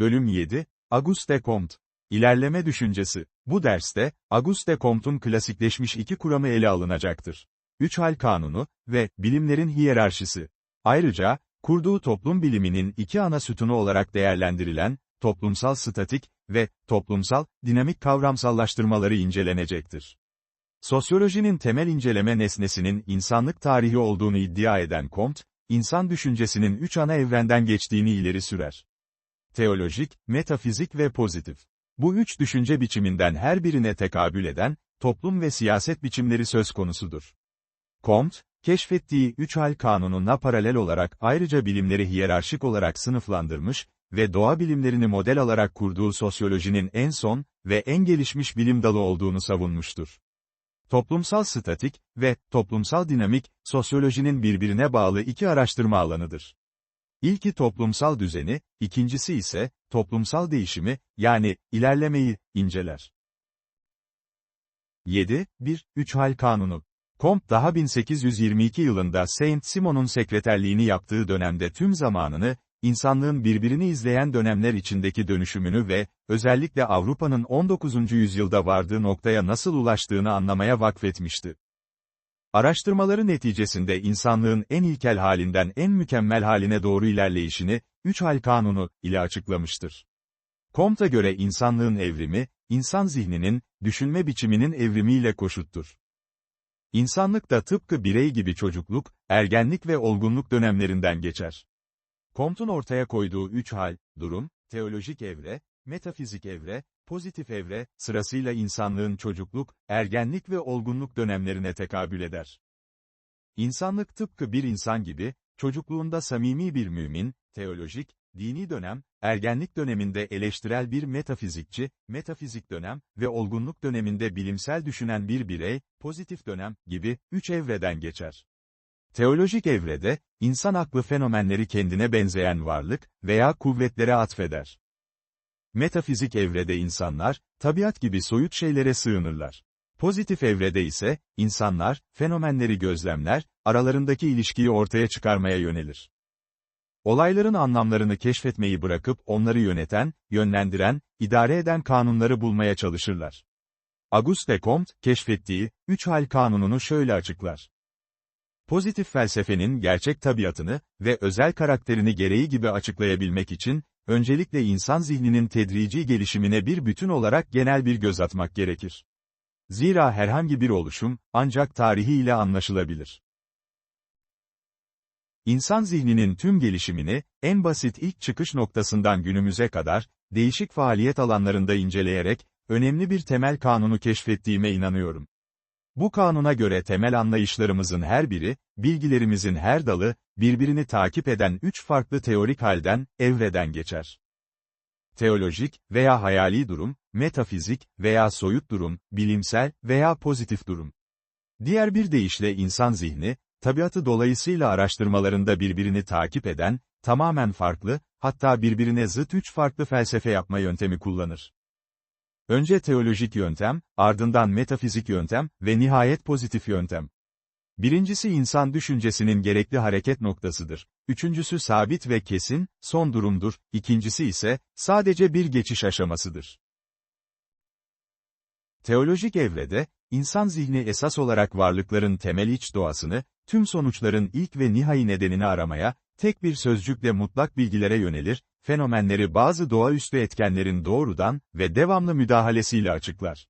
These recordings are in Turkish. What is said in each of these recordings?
Bölüm 7, Auguste Comte. İlerleme düşüncesi. Bu derste, Auguste Comte'un klasikleşmiş iki kuramı ele alınacaktır. Üç hal kanunu ve bilimlerin hiyerarşisi. Ayrıca, kurduğu toplum biliminin iki ana sütunu olarak değerlendirilen, toplumsal statik ve toplumsal dinamik kavramsallaştırmaları incelenecektir. Sosyolojinin temel inceleme nesnesinin insanlık tarihi olduğunu iddia eden Comte, insan düşüncesinin üç ana evrenden geçtiğini ileri sürer. Teolojik, metafizik ve pozitif. Bu üç düşünce biçiminden her birine tekabül eden, toplum ve siyaset biçimleri söz konusudur. Comte, keşfettiği üç hal kanununa paralel olarak ayrıca bilimleri hiyerarşik olarak sınıflandırmış ve doğa bilimlerini model alarak kurduğu sosyolojinin en son ve en gelişmiş bilim dalı olduğunu savunmuştur. Toplumsal statik ve toplumsal dinamik, sosyolojinin birbirine bağlı iki araştırma alanıdır. İlki toplumsal düzeni, ikincisi ise toplumsal değişimi, yani ilerlemeyi inceler. 7. 1. Üç hal kanunu. Comte daha 1822 yılında Saint Simon'un sekreterliğini yaptığı dönemde tüm zamanını, insanlığın birbirini izleyen dönemler içindeki dönüşümünü ve, özellikle Avrupa'nın 19. yüzyılda vardığı noktaya nasıl ulaştığını anlamaya vakfetmişti. Araştırmaları neticesinde insanlığın en ilkel halinden en mükemmel haline doğru ilerleyişini, üç hal kanunu, ile açıklamıştır. Comte'a göre insanlığın evrimi, insan zihninin, düşünme biçiminin evrimiyle koşuttur. İnsanlık da tıpkı birey gibi çocukluk, ergenlik ve olgunluk dönemlerinden geçer. Comte'un ortaya koyduğu üç hal, durum, teolojik evre, metafizik evre, pozitif evre, sırasıyla insanlığın çocukluk, ergenlik ve olgunluk dönemlerine tekabül eder. İnsanlık tıpkı bir insan gibi, çocukluğunda samimi bir mümin, teolojik, dini dönem, ergenlik döneminde eleştirel bir metafizikçi, metafizik dönem ve olgunluk döneminde bilimsel düşünen bir birey, pozitif dönem gibi üç evreden geçer. Teolojik evrede, insan aklı fenomenleri kendine benzeyen varlık veya kuvvetlere atfeder. Metafizik evrede insanlar, tabiat gibi soyut şeylere sığınırlar. Pozitif evrede ise, insanlar, fenomenleri gözlemler, aralarındaki ilişkiyi ortaya çıkarmaya yönelir. Olayların anlamlarını keşfetmeyi bırakıp onları yöneten, yönlendiren, idare eden kanunları bulmaya çalışırlar. Auguste Comte, keşfettiği, üç hal kanununu şöyle açıklar. Pozitif felsefenin gerçek tabiatını ve özel karakterini gereği gibi açıklayabilmek için, öncelikle insan zihninin tedrici gelişimine bir bütün olarak genel bir göz atmak gerekir. Zira herhangi bir oluşum, ancak tarihiyle anlaşılabilir. İnsan zihninin tüm gelişimini, en basit ilk çıkış noktasından günümüze kadar, değişik faaliyet alanlarında inceleyerek, önemli bir temel kanunu keşfettiğime inanıyorum. Bu kanuna göre temel anlayışlarımızın her biri, bilgilerimizin her dalı, birbirini takip eden üç farklı teorik halden, evreden geçer. Teolojik veya hayali durum, metafizik veya soyut durum, bilimsel veya pozitif durum. Diğer bir deyişle insan zihni, tabiatı dolayısıyla araştırmalarında birbirini takip eden, tamamen farklı, hatta birbirine zıt üç farklı felsefe yapma yöntemi kullanır. Önce teolojik yöntem, ardından metafizik yöntem ve nihayet pozitif yöntem. Birincisi insan düşüncesinin gerekli hareket noktasıdır. Üçüncüsü sabit ve kesin, son durumdur. İkincisi ise, sadece bir geçiş aşamasıdır. Teolojik evrede, insan zihni esas olarak varlıkların temel iç doğasını, tüm sonuçların ilk ve nihai nedenini aramaya, tek bir sözcükle mutlak bilgilere yönelir, fenomenleri bazı doğaüstü etkenlerin doğrudan ve devamlı müdahalesiyle açıklar.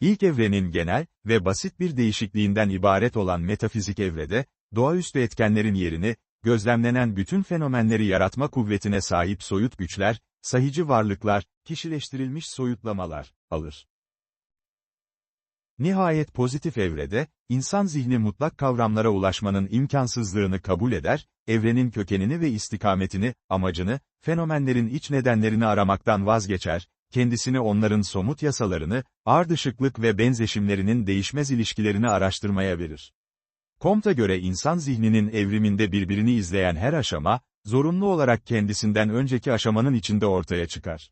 İlk evrenin genel ve basit bir değişikliğinden ibaret olan metafizik evrede, doğaüstü etkenlerin yerini, gözlemlenen bütün fenomenleri yaratma kuvvetine sahip soyut güçler, sahici varlıklar, kişileştirilmiş soyutlamalar, alır. Nihayet pozitif evrede, insan zihni mutlak kavramlara ulaşmanın imkansızlığını kabul eder, evrenin kökenini ve istikametini, amacını, fenomenlerin iç nedenlerini aramaktan vazgeçer, kendisini onların somut yasalarını, ardışıklık ve benzeşimlerinin değişmez ilişkilerini araştırmaya verir. Comte'a göre insan zihninin evriminde birbirini izleyen her aşama, zorunlu olarak kendisinden önceki aşamanın içinde ortaya çıkar.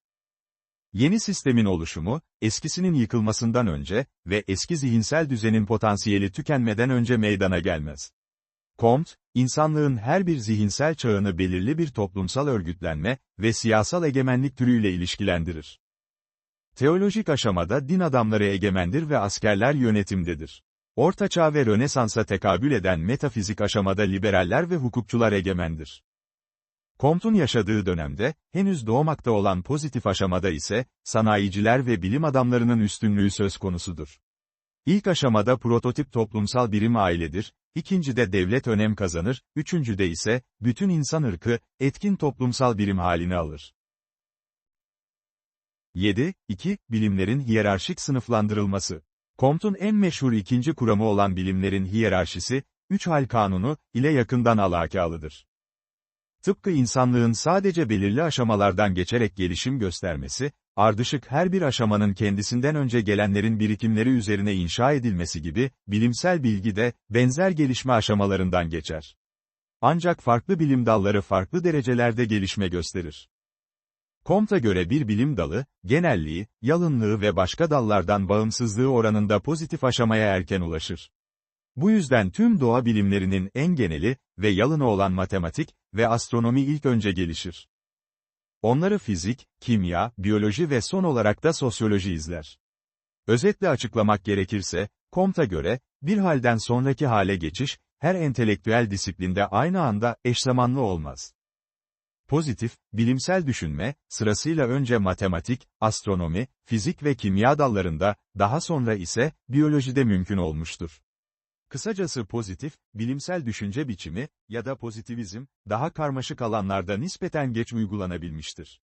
Yeni sistemin oluşumu, eskisinin yıkılmasından önce ve eski zihinsel düzenin potansiyeli tükenmeden önce meydana gelmez. Comte, insanlığın her bir zihinsel çağını belirli bir toplumsal örgütlenme ve siyasal egemenlik türüyle ilişkilendirir. Teolojik aşamada din adamları egemendir ve askerler yönetimdedir. Ortaçağ ve Rönesans'a tekabül eden metafizik aşamada liberaller ve hukukçular egemendir. Comte'un yaşadığı dönemde, henüz doğmakta olan pozitif aşamada ise, sanayiciler ve bilim adamlarının üstünlüğü söz konusudur. İlk aşamada prototip toplumsal birim ailedir, ikincide devlet önem kazanır, üçüncüde ise, bütün insan ırkı, etkin toplumsal birim halini alır. 7. 2. Bilimlerin hiyerarşik sınıflandırılması. Comte'un en meşhur ikinci kuramı olan bilimlerin hiyerarşisi, üç hal kanunu, ile yakından alakalıdır. Tıpkı insanlığın sadece belirli aşamalardan geçerek gelişim göstermesi, ardışık her bir aşamanın kendisinden önce gelenlerin birikimleri üzerine inşa edilmesi gibi, bilimsel bilgi de, benzer gelişme aşamalarından geçer. Ancak farklı bilim dalları farklı derecelerde gelişme gösterir. Comte'a göre bir bilim dalı, genelliği, yalınlığı ve başka dallardan bağımsızlığı oranında pozitif aşamaya erken ulaşır. Bu yüzden tüm doğa bilimlerinin en geneli ve yalını olan matematik ve astronomi ilk önce gelişir. Onları fizik, kimya, biyoloji ve son olarak da sosyoloji izler. Özetle açıklamak gerekirse, Comte'a göre, bir halden sonraki hale geçiş, her entelektüel disiplinde aynı anda eşzamanlı olmaz. Pozitif, bilimsel düşünme, sırasıyla önce matematik, astronomi, fizik ve kimya dallarında, daha sonra ise, biyolojide mümkün olmuştur. Kısacası pozitif, bilimsel düşünce biçimi ya da pozitivizm, daha karmaşık alanlarda nispeten geç uygulanabilmiştir.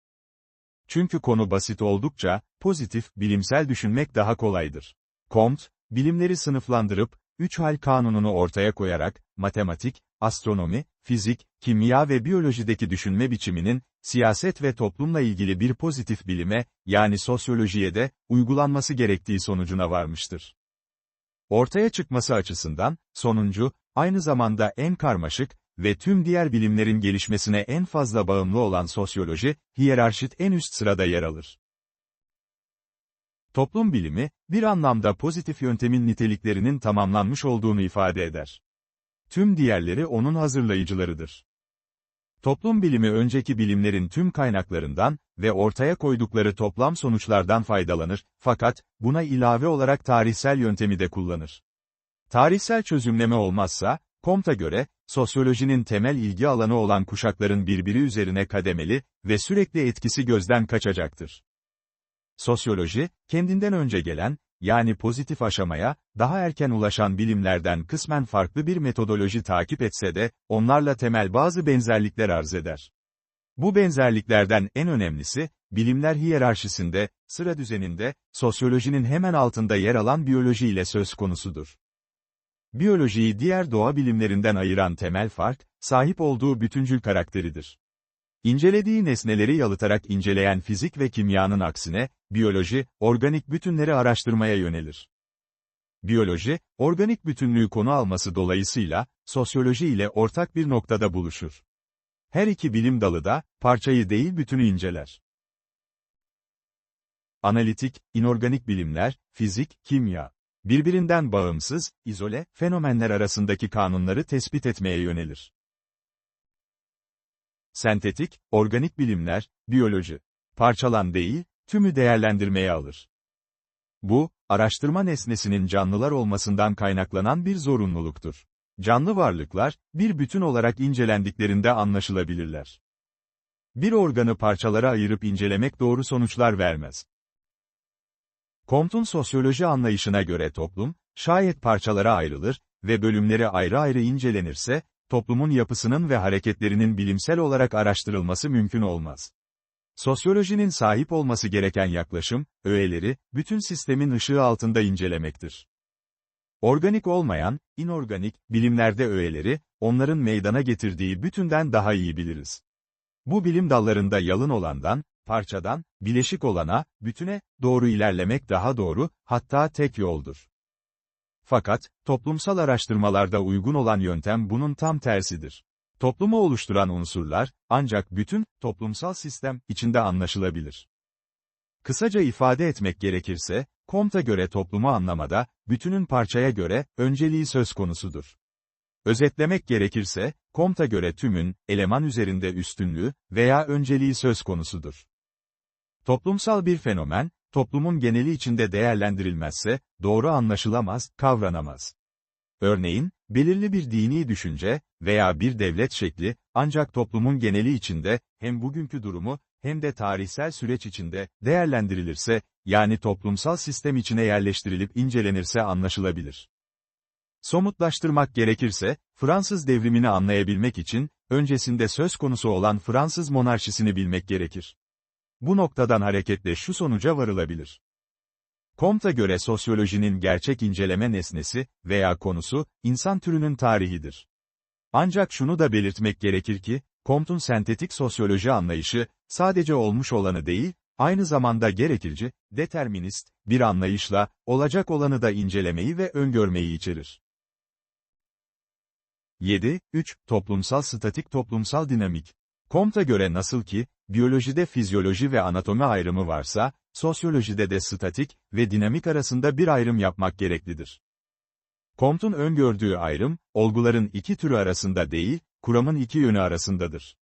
Çünkü konu basit oldukça, pozitif, bilimsel düşünmek daha kolaydır. Comte, bilimleri sınıflandırıp, üç hal kanununu ortaya koyarak, matematik, astronomi, fizik, kimya ve biyolojideki düşünme biçiminin, siyaset ve toplumla ilgili bir pozitif bilime, yani sosyolojiye de, uygulanması gerektiği sonucuna varmıştır. Ortaya çıkması açısından, sonuncu, aynı zamanda en karmaşık ve tüm diğer bilimlerin gelişmesine en fazla bağımlı olan sosyoloji, hiyerarşit en üst sırada yer alır. Toplum bilimi, bir anlamda pozitif yöntemin niteliklerinin tamamlanmış olduğunu ifade eder. Tüm diğerleri onun hazırlayıcılarıdır. Toplum bilimi önceki bilimlerin tüm kaynaklarından ve ortaya koydukları toplam sonuçlardan faydalanır, fakat, buna ilave olarak tarihsel yöntemi de kullanır. Tarihsel çözümleme olmazsa, Comte'a göre, sosyolojinin temel ilgi alanı olan kuşakların birbiri üzerine kademeli ve sürekli etkisi gözden kaçacaktır. Sosyoloji, kendinden önce gelen, yani pozitif aşamaya, daha erken ulaşan bilimlerden kısmen farklı bir metodoloji takip etse de, onlarla temel bazı benzerlikler arz eder. Bu benzerliklerden en önemlisi, bilimler hiyerarşisinde, sıra düzeninde, sosyolojinin hemen altında yer alan biyoloji ile söz konusudur. Biyolojiyi diğer doğa bilimlerinden ayıran temel fark, sahip olduğu bütüncül karakteridir. İncelediği nesneleri yalıtarak inceleyen fizik ve kimyanın aksine, biyoloji, organik bütünleri araştırmaya yönelir. Biyoloji, organik bütünlüğü konu alması dolayısıyla, sosyoloji ile ortak bir noktada buluşur. Her iki bilim dalı da, parçayı değil bütünü inceler. Analitik, inorganik bilimler, fizik, kimya, birbirinden bağımsız, izole, fenomenler arasındaki kanunları tespit etmeye yönelir. Sentetik, organik bilimler, biyoloji, parçalan değil, tümü değerlendirmeye alır. Bu, araştırma nesnesinin canlılar olmasından kaynaklanan bir zorunluluktur. Canlı varlıklar, bir bütün olarak incelendiklerinde anlaşılabilirler. Bir organı parçalara ayırıp incelemek doğru sonuçlar vermez. Comte'un sosyoloji anlayışına göre toplum, şayet parçalara ayrılır ve bölümleri ayrı ayrı incelenirse, toplumun yapısının ve hareketlerinin bilimsel olarak araştırılması mümkün olmaz. Sosyolojinin sahip olması gereken yaklaşım, öğeleri, bütün sistemin ışığı altında incelemektir. Organik olmayan, inorganik, bilimlerde öğeleri, onların meydana getirdiği bütünden daha iyi biliriz. Bu bilim dallarında yalın olandan, parçadan, bileşik olana, bütüne, doğru ilerlemek daha doğru, hatta tek yoldur. Fakat, toplumsal araştırmalarda uygun olan yöntem bunun tam tersidir. Toplumu oluşturan unsurlar, ancak bütün, toplumsal sistem, içinde anlaşılabilir. Kısaca ifade etmek gerekirse, Comte'a göre toplumu anlamada, bütünün parçaya göre, önceliği söz konusudur. Özetlemek gerekirse, Comte'a göre tümün, eleman üzerinde üstünlüğü veya önceliği söz konusudur. Toplumsal bir fenomen, toplumun geneli içinde değerlendirilmezse, doğru anlaşılamaz, kavranamaz. Örneğin, belirli bir dini düşünce veya bir devlet şekli, ancak toplumun geneli içinde, hem bugünkü durumu, hem de tarihsel süreç içinde, değerlendirilirse, yani toplumsal sistem içine yerleştirilip incelenirse anlaşılabilir. Somutlaştırmak gerekirse, Fransız devrimini anlayabilmek için, öncesinde söz konusu olan Fransız monarşisini bilmek gerekir. Bu noktadan hareketle şu sonuca varılabilir. Comte'a göre sosyolojinin gerçek inceleme nesnesi veya konusu, insan türünün tarihidir. Ancak şunu da belirtmek gerekir ki, Comte'un sentetik sosyoloji anlayışı, sadece olmuş olanı değil, aynı zamanda gerekirci, determinist, bir anlayışla, olacak olanı da incelemeyi ve öngörmeyi içerir. 7. 3. Toplumsal statik toplumsal dinamik. Comte'a göre nasıl ki, biyolojide fizyoloji ve anatomi ayrımı varsa, sosyolojide de statik ve dinamik arasında bir ayrım yapmak gereklidir. Comte'un öngördüğü ayrım, olguların iki türü arasında değil, kuramın iki yönü arasındadır.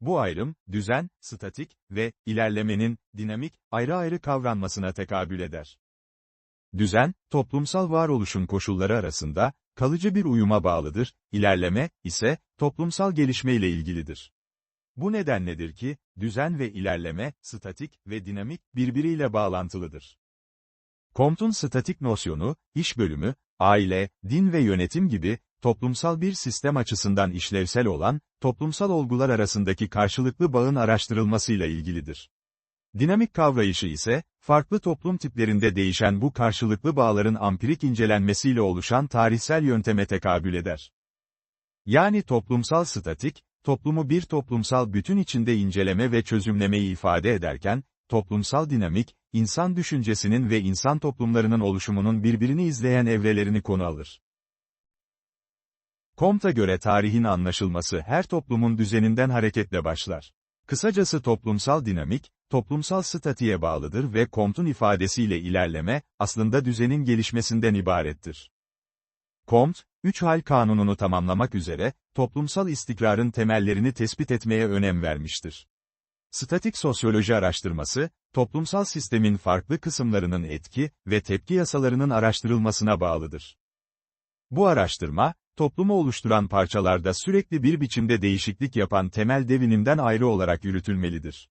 Bu ayrım, düzen, statik ve ilerlemenin, dinamik, ayrı ayrı kavranmasına tekabül eder. Düzen, toplumsal varoluşun koşulları arasında, kalıcı bir uyuma bağlıdır, ilerleme, ise, toplumsal gelişme ile ilgilidir. Bu nedenledir ki, düzen ve ilerleme, statik ve dinamik, birbiriyle bağlantılıdır. Comte'un statik nosyonu, iş bölümü, aile, din ve yönetim gibi, toplumsal bir sistem açısından işlevsel olan, toplumsal olgular arasındaki karşılıklı bağın araştırılmasıyla ilgilidir. Dinamik kavrayışı ise, farklı toplum tiplerinde değişen bu karşılıklı bağların ampirik incelenmesiyle oluşan tarihsel yönteme tekabül eder. Yani toplumsal statik, toplumu bir toplumsal bütün içinde inceleme ve çözümlemeyi ifade ederken, toplumsal dinamik, insan düşüncesinin ve insan toplumlarının oluşumunun birbirini izleyen evrelerini konu alır. Comte'a göre tarihin anlaşılması her toplumun düzeninden hareketle başlar. Kısacası toplumsal dinamik, toplumsal statiğe bağlıdır ve Comte'un ifadesiyle ilerleme, aslında düzenin gelişmesinden ibarettir. Comte, üç hal kanununu tamamlamak üzere, toplumsal istikrarın temellerini tespit etmeye önem vermiştir. Statik sosyoloji araştırması, toplumsal sistemin farklı kısımlarının etki ve tepki yasalarının araştırılmasına bağlıdır. Bu araştırma, toplumu oluşturan parçalarda sürekli bir biçimde değişiklik yapan temel devinimden ayrı olarak yürütülmelidir.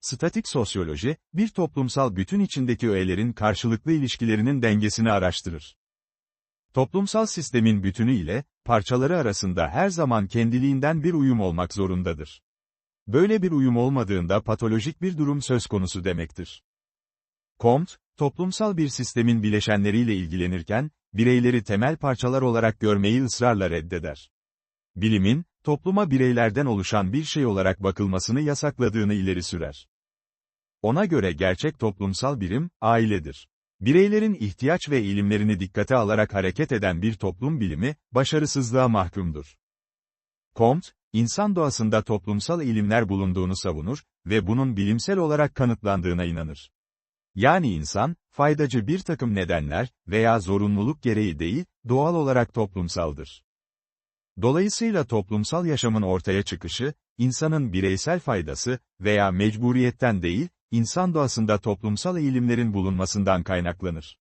Statik sosyoloji, bir toplumsal bütün içindeki öğelerin karşılıklı ilişkilerinin dengesini araştırır. Toplumsal sistemin bütünü ile, parçaları arasında her zaman kendiliğinden bir uyum olmak zorundadır. Böyle bir uyum olmadığında patolojik bir durum söz konusu demektir. Comte, toplumsal bir sistemin bileşenleriyle ilgilenirken, bireyleri temel parçalar olarak görmeyi ısrarla reddeder. Bilimin, topluma bireylerden oluşan bir şey olarak bakılmasını yasakladığını ileri sürer. Ona göre gerçek toplumsal birim, ailedir. Bireylerin ihtiyaç ve eğilimlerini dikkate alarak hareket eden bir toplum bilimi, başarısızlığa mahkumdur. Comte, insan doğasında toplumsal eğilimler bulunduğunu savunur ve bunun bilimsel olarak kanıtlandığına inanır. Yani insan, faydacı bir takım nedenler veya zorunluluk gereği değil, doğal olarak toplumsaldır. Dolayısıyla toplumsal yaşamın ortaya çıkışı, insanın bireysel faydası veya mecburiyetten değil, insan doğasında toplumsal eğilimlerin bulunmasından kaynaklanır.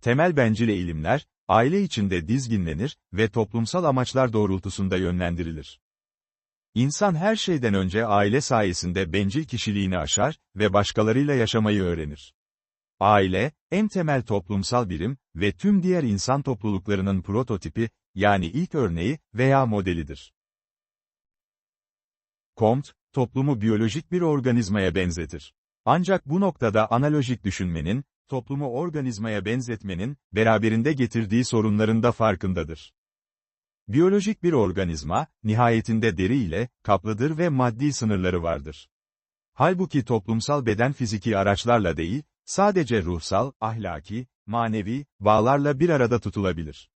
Temel bencil eğilimler, aile içinde dizginlenir ve toplumsal amaçlar doğrultusunda yönlendirilir. İnsan her şeyden önce aile sayesinde bencil kişiliğini aşar ve başkalarıyla yaşamayı öğrenir. Aile, en temel toplumsal birim ve tüm diğer insan topluluklarının prototipi, yani ilk örneği veya modelidir. Comte, toplumu biyolojik bir organizmaya benzetir. Ancak bu noktada analojik düşünmenin, toplumu organizmaya benzetmenin, beraberinde getirdiği sorunların da farkındadır. Biyolojik bir organizma, nihayetinde deri ile, kaplıdır ve maddi sınırları vardır. Halbuki toplumsal beden fiziki araçlarla değil, sadece ruhsal, ahlaki, manevi, bağlarla bir arada tutulabilir.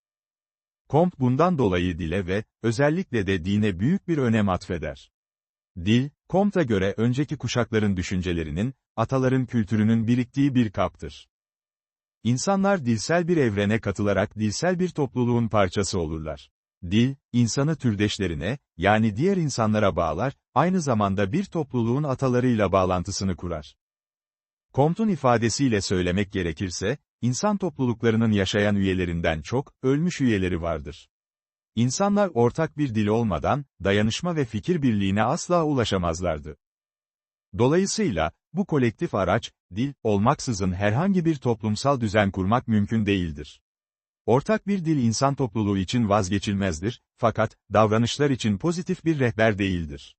Comte bundan dolayı dile ve, özellikle de dine büyük bir önem atfeder. Dil, Comte'a göre önceki kuşakların düşüncelerinin, ataların kültürünün biriktiği bir kaptır. İnsanlar dilsel bir evrene katılarak dilsel bir topluluğun parçası olurlar. Dil, insanı türdeşlerine, yani diğer insanlara bağlar, aynı zamanda bir topluluğun atalarıyla bağlantısını kurar. Comte'un ifadesiyle söylemek gerekirse, insan topluluklarının yaşayan üyelerinden çok, ölmüş üyeleri vardır. İnsanlar ortak bir dil olmadan, dayanışma ve fikir birliğine asla ulaşamazlardı. Dolayısıyla, bu kolektif araç, dil, olmaksızın herhangi bir toplumsal düzen kurmak mümkün değildir. Ortak bir dil insan topluluğu için vazgeçilmezdir, fakat, davranışlar için pozitif bir rehber değildir.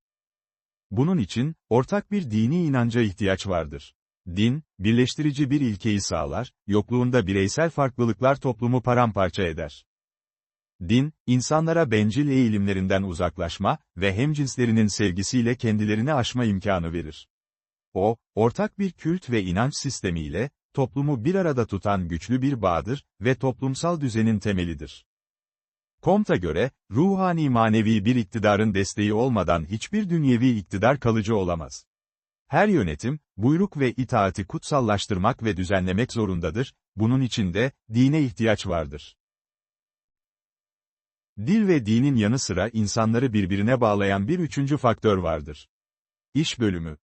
Bunun için, ortak bir dini inanca ihtiyaç vardır. Din, birleştirici bir ilkeyi sağlar, yokluğunda bireysel farklılıklar toplumu paramparça eder. Din, insanlara bencil eğilimlerinden uzaklaşma ve hemcinslerinin sevgisiyle kendilerini aşma imkanı verir. O, ortak bir kült ve inanç sistemiyle, toplumu bir arada tutan güçlü bir bağdır ve toplumsal düzenin temelidir. Comte'a göre, ruhani manevi bir iktidarın desteği olmadan hiçbir dünyevi iktidar kalıcı olamaz. Her yönetim, buyruk ve itaati kutsallaştırmak ve düzenlemek zorundadır, bunun için de, dine ihtiyaç vardır. Dil ve dinin yanı sıra insanları birbirine bağlayan bir üçüncü faktör vardır. İş bölümü.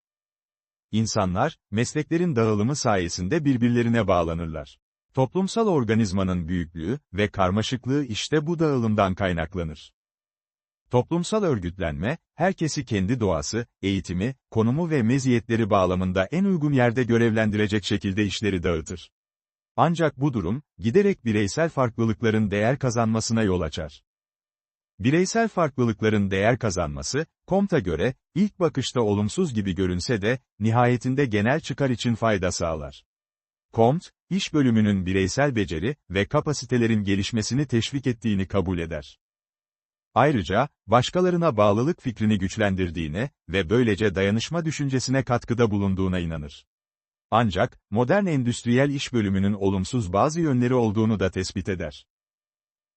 İnsanlar, mesleklerin dağılımı sayesinde birbirlerine bağlanırlar. Toplumsal organizmanın büyüklüğü ve karmaşıklığı işte bu dağılımdan kaynaklanır. Toplumsal örgütlenme, herkesi kendi doğası, eğitimi, konumu ve meziyetleri bağlamında en uygun yerde görevlendirecek şekilde işleri dağıtır. Ancak bu durum, giderek bireysel farklılıkların değer kazanmasına yol açar. Bireysel farklılıkların değer kazanması, Comte'a göre, ilk bakışta olumsuz gibi görünse de, nihayetinde genel çıkar için fayda sağlar. Comte, iş bölümünün bireysel beceri ve kapasitelerin gelişmesini teşvik ettiğini kabul eder. Ayrıca, başkalarına bağlılık fikrini güçlendirdiğine ve böylece dayanışma düşüncesine katkıda bulunduğuna inanır. Ancak, modern endüstriyel iş bölümünün olumsuz bazı yönleri olduğunu da tespit eder.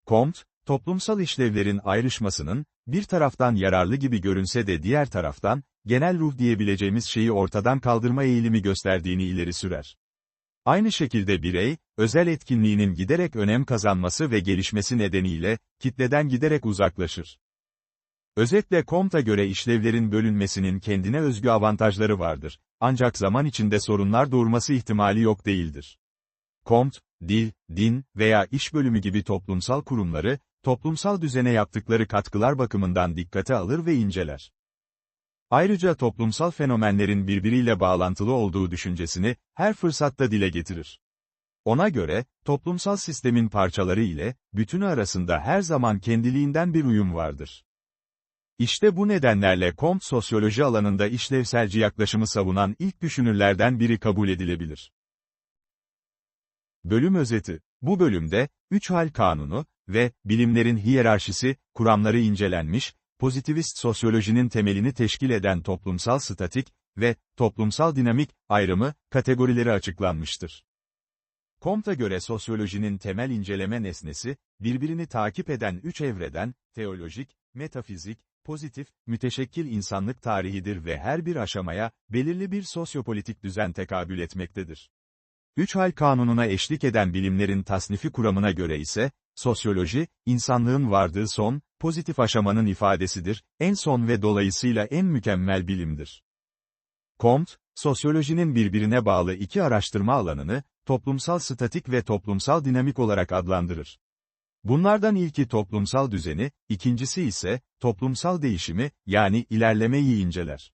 Comte, toplumsal işlevlerin ayrışmasının, bir taraftan yararlı gibi görünse de diğer taraftan, genel ruh diyebileceğimiz şeyi ortadan kaldırma eğilimi gösterdiğini ileri sürer. Aynı şekilde birey, özel etkinliğinin giderek önem kazanması ve gelişmesi nedeniyle, kitleden giderek uzaklaşır. Özetle Comte'a göre işlevlerin bölünmesinin kendine özgü avantajları vardır, ancak zaman içinde sorunlar doğurması ihtimali yok değildir. Comte, dil, din veya iş bölümü gibi toplumsal kurumları, toplumsal düzene yaptıkları katkılar bakımından dikkate alır ve inceler. Ayrıca toplumsal fenomenlerin birbiriyle bağlantılı olduğu düşüncesini, her fırsatta dile getirir. Ona göre, toplumsal sistemin parçaları ile, bütünü arasında her zaman kendiliğinden bir uyum vardır. İşte bu nedenlerle Comte sosyoloji alanında işlevselci yaklaşımı savunan ilk düşünürlerden biri kabul edilebilir. Bölüm özeti. Bu bölümde, üç hal kanunu ve bilimlerin hiyerarşisi, kuramları incelenmiş, pozitivist sosyolojinin temelini teşkil eden toplumsal statik ve toplumsal dinamik ayrımı kategorileri açıklanmıştır. Comte'a göre sosyolojinin temel inceleme nesnesi, birbirini takip eden üç evreden, teolojik, metafizik, pozitif, müteşekkil insanlık tarihidir ve her bir aşamaya, belirli bir sosyopolitik düzen tekabül etmektedir. Üç hal kanununa eşlik eden bilimlerin tasnifi kuramına göre ise, sosyoloji, insanlığın vardığı son, pozitif aşamanın ifadesidir, en son ve dolayısıyla en mükemmel bilimdir. Comte, sosyolojinin birbirine bağlı iki araştırma alanını, toplumsal statik ve toplumsal dinamik olarak adlandırır. Bunlardan ilki toplumsal düzeni, ikincisi ise, toplumsal değişimi, yani ilerlemeyi inceler.